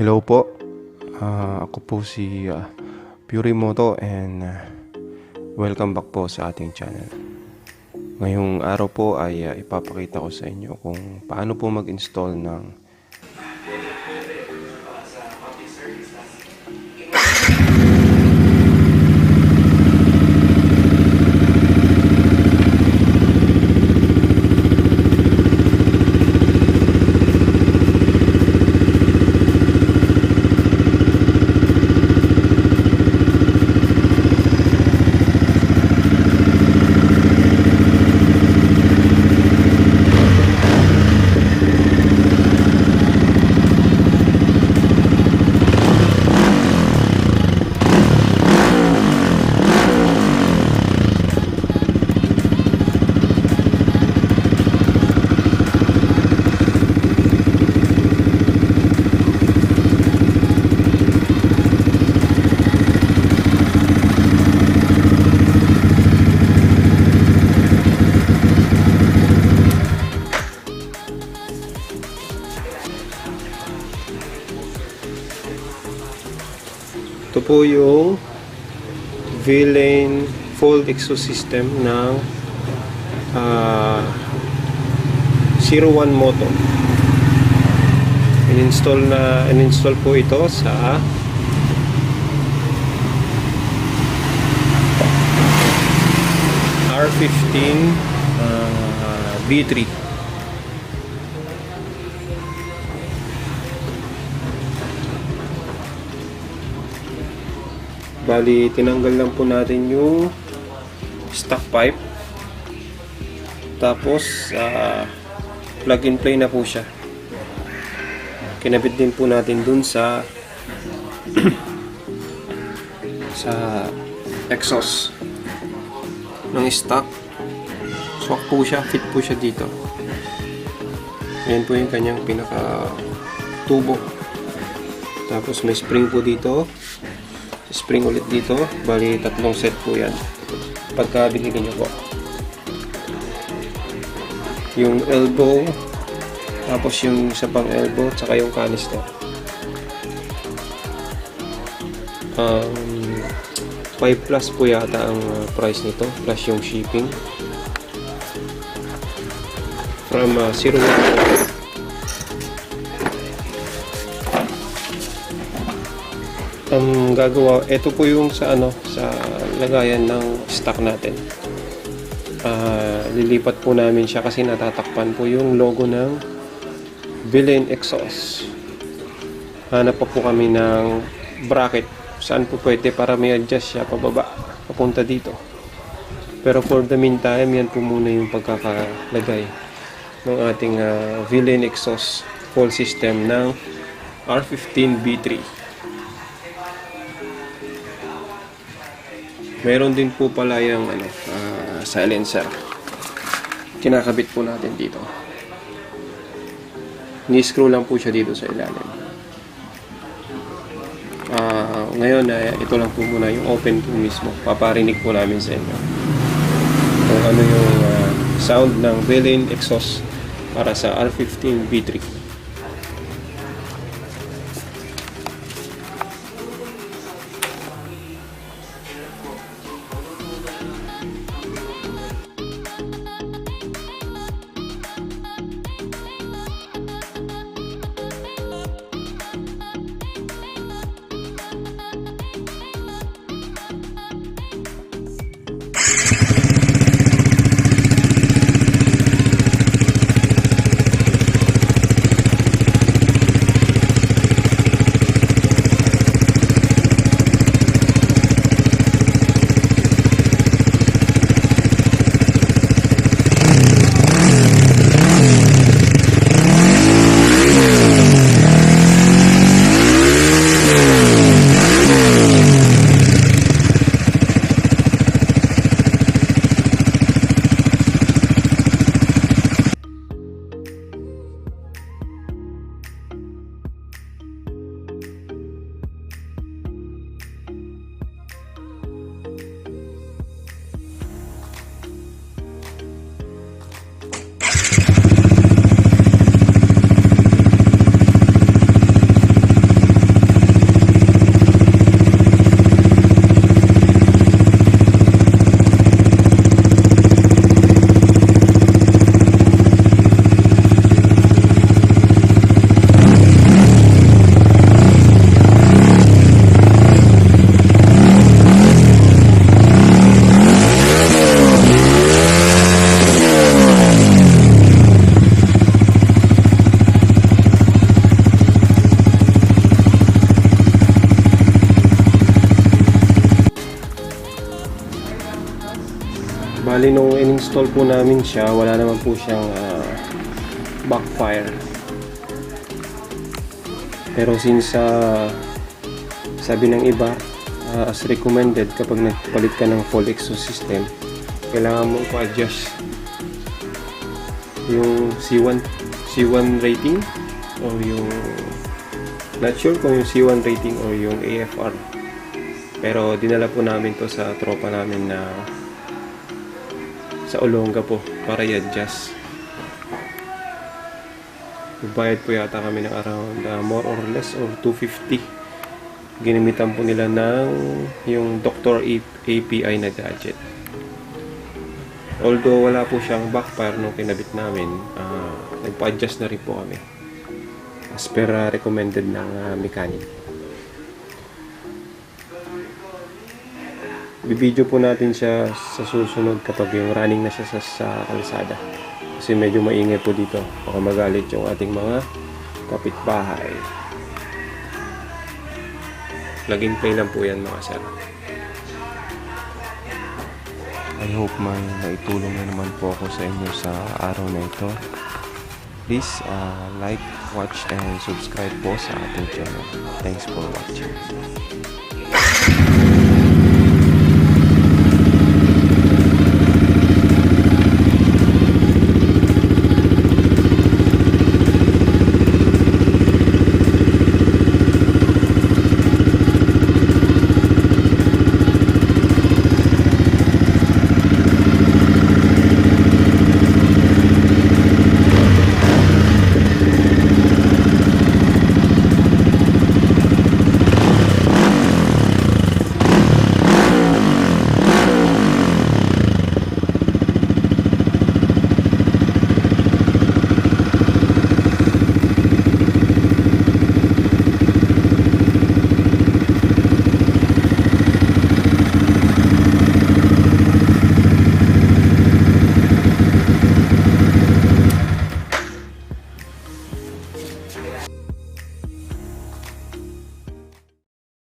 Hello po. Ah, ako po si ah, Purimoto and ah, welcome back po sa ating channel. Ngayong araw po ay ah, ipapakita ko sa inyo kung paano po mag-install ng Ito po yung V-Lane Fold Exhaust System ng ah, 01 Moto. In-install na in-install po ito sa R15 ah, B3. Bali, tinanggal lang po natin yung stock pipe. Tapos, ah, plug and play na po siya. Kinabit din po natin dun sa sa exhaust ng stock. Swak po siya, fit po siya dito. Ayan po yung kanyang pinaka tubo. Tapos may spring po dito spring ulit dito. Bali tatlong set po yan. Pagka binili nyo po. Yung elbow tapos yung isa pang elbow tsaka yung canister. Um, 5 plus po yata ang uh, price nito plus yung shipping. From uh, 0 ang gagawa, ito po yung sa ano, sa lagayan ng stock natin. Ah, lilipat po namin siya kasi natatakpan po yung logo ng Villain Exhaust. Hanap pa po kami ng bracket saan po pwede para may adjust siya pababa, papunta dito. Pero for the meantime, yan po muna yung pagkakalagay ng ating uh, Villain Exhaust full system ng R15B3. Meron din po pala yung ano, ah, silencer. Kinakabit po natin dito. Ni-screw lang po siya dito sa ilalim. Ah, ngayon, eh, ito lang po muna yung open po mismo. Paparinig po namin sa inyo. Kung ano yung ah, sound ng Villain exhaust para sa R15 B3. Bali nung in-install po namin siya, wala naman po siyang ah, backfire. Pero since ah, sabi ng iba, ah, as recommended kapag nagpalit ka ng full exhaust system, kailangan mo pa-adjust yung C1 C1 rating o yung not sure kung yung C1 rating o yung AFR pero dinala po namin to sa tropa namin na sa Olonga po para i-adjust Bayad po yata kami ng around uh, more or less or 250 ginamitan po nila ng yung. A- API na gadget Although wala po siyang backfire nung kinabit namin, ah, nagpa-adjust na rin po kami. As per ah, recommended ng ah, mechanic. Bibidyo po natin siya sa susunod kapag yung running na siya sa, sa kalsada. Kasi medyo maingay po dito. Baka magalit yung ating mga kapitbahay. And play lang po yan mga sir. I hope may naitulong na naman po ako sa inyo sa araw na ito. Please uh, like, watch, and subscribe po sa ating channel. Thanks for watching.